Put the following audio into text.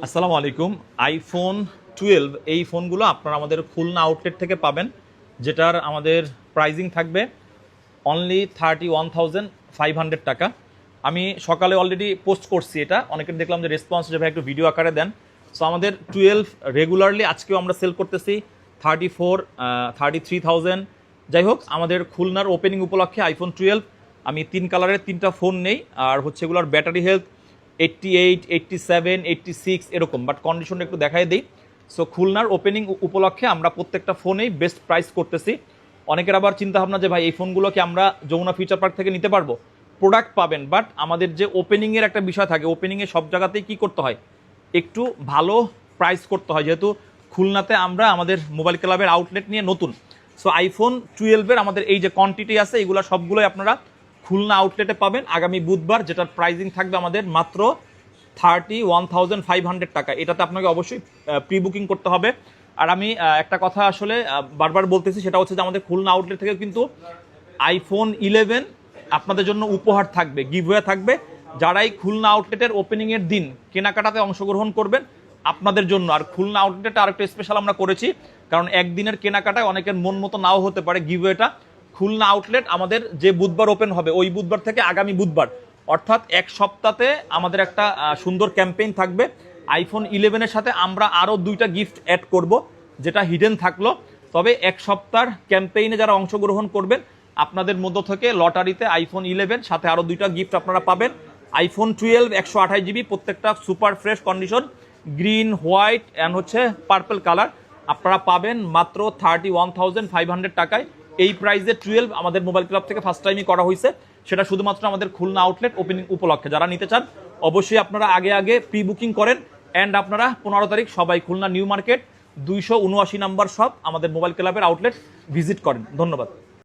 আসসালামু আলাইকুম। IPhone twelve এই ফোনগুলো আপনারা আমাদের খুলনা আউটলেট থেকে পাবেন, যেটার আমাদের প্রাইজিং থাকবে only thirty one thousand five hundred টাকা। আমি সকালে অলরেডি পোস্ট করছি এটা, অনেকের দেখলাম যে রেসপন্স যে একটু ভিডিও আকারে দেন। সো আমাদের টুয়েলভ রেগুলারলি আজকেও আমরা সেল করতেছি thirty four thirty three thousand যাই হোক, আমাদের খুলনার ওপেনিং উপলক্ষে আইফোন টুয়েলভ আমি তিন কালারের তিনটা ফোন নেই, আর হচ্ছে এগুলোর battery health eighty eight eighty seven eighty six এরকম বাট কন্ডিশনটা একটু দেখাই দিই। সো খুলনার ওপেনিং উপলক্ষে আমরা প্রত্যেকটা ফোনেই বেস্ট প্রাইস করতেছি। অনেকের আবার চিন্তা ভাবনা যে, ভাই, এই ফোনগুলোকে আমরা যমুনা ফিউচার পার্ক থেকে নিতে পারব? প্রোডাক্ট পাবেন বাট আমাদের যে ওপেনিংয়ের একটা বিষয় থাকে ওপেনিংয়ে সব জায়গাতেই কী করতে হয়? একটু ভালো প্রাইস করতে হয়, যেহেতু খুলনাতে আমরা আমাদের মোবাইল ক্লাবের আউটলেট নিয়ে নতুন। সো আইফোন টুয়েলভের আমাদের এই যে কোয়ান্টিটি আছে, এগুলো সবগুলোই আপনারা খুলনা আউটলেটে পাবেন। আগামী বুধবার যেটার প্রাইজিং থাকবে আমাদের মাত্র thirty one thousand five hundred টাকা। এটাতে আপনাকে অবশ্যই প্রি বুকিং করতে হবে। আর আমি একটা কথা আসলে বারবার বলতেছি, সেটা হচ্ছে যে আমাদের খুলনা আউটলেট থেকে কিন্তু আইফোন ইলেভেন আপনাদের জন্য উপহার থাকবে গিভওয়ে থাকবে। যারাই খুলনা আউটলেটের ওপেনিংয়ের দিন কেনাকাটাতে অংশগ্রহণ করবেন, আপনাদের জন্য। আর খুলনা আউটলেটে আরেকটা স্পেশাল আমরা করেছি, কারণ একদিনের কেনাকাটায় অনেকের মন মতো নাও হতে পারে গিভওয়েটা খুলনা আউটলেট আমাদের যে বুধবার ওপেন হবে, ওই বুধবার থেকে আগামী বুধবার। অর্থাৎ এক সপ্তাহে আমাদের একটা সুন্দর ক্যাম্পেইন থাকবে। আইফোন ইলেভেনের সাথে আমরা আরও দুইটা গিফট অ্যাড করব, যেটা হিডেন থাকল। তবে এক সপ্তাহ ক্যাম্পেইনে যারা অংশগ্রহণ করবেন, আপনাদের মধ্য থেকে লটারিতে আইফোন ইলেভেন সাথে আরও দুইটা গিফট আপনারা পাবেন। আইফোন টুয়েলভ একশো আঠাশ জিবি প্রত্যেকটা super fresh condition green white and হচ্ছে পার্পল কালার আপনারা পাবেন মাত্র thirty one thousand five hundred টাকায়। এই প্রাইসে টুয়েলভ আমাদের মোবাইল ক্লাব থেকে ফার্স্ট টাইমই করা হয়েছে। সেটা শুধুমাত্র আমাদের খুলনা আউটলেট ওপেনিং উপলক্ষে। যারা নিতে চান, অবশ্যই আপনারা আগে আগে প্রি বুকিং করেন অ্যান্ড আপনারা পনেরো তারিখ সবাই খুলনা নিউ মার্কেট, দুইশো উনআশি নাম্বার সব আমাদের মোবাইল ক্লাবের আউটলেট ভিজিট করেন। ধন্যবাদ।